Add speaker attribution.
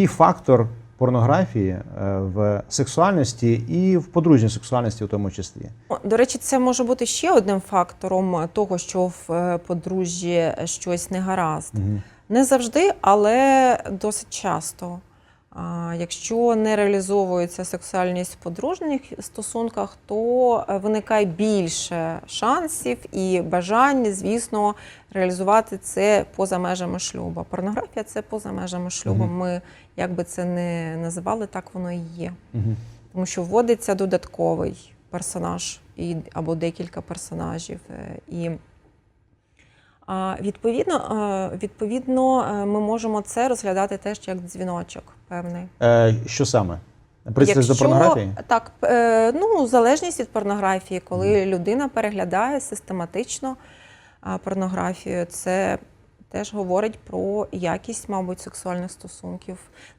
Speaker 1: І фактор порнографії е, в сексуальності і в подружній сексуальності, в тому числі.
Speaker 2: До речі, це може бути ще одним фактором того, що в е, подружжі щось не гаразд.
Speaker 1: Угу.
Speaker 2: Не завжди, але досить часто. Якщо не реалізовується сексуальність в подружніх стосунках, то е, виникає більше шансів і бажань, звісно, реалізувати це поза межами шлюбу. Порнографія це поза межами шлюбу.
Speaker 1: Мгм.
Speaker 2: Ми як би це не називали, так воно і є.
Speaker 1: Мгм.
Speaker 2: Тому що вводиться додатковий персонаж і, або декілька персонажів. е, І відповідно, відповідно, е, ми можемо це розглядати теж як дзвіночок певний.
Speaker 1: Е, що саме? Пристрасть до порнографії?
Speaker 2: Так, е, ну, залежність від порнографії, коли людина переглядає систематично порнографію, це теж говорить про якість, мабуть, сексуальних стосунків.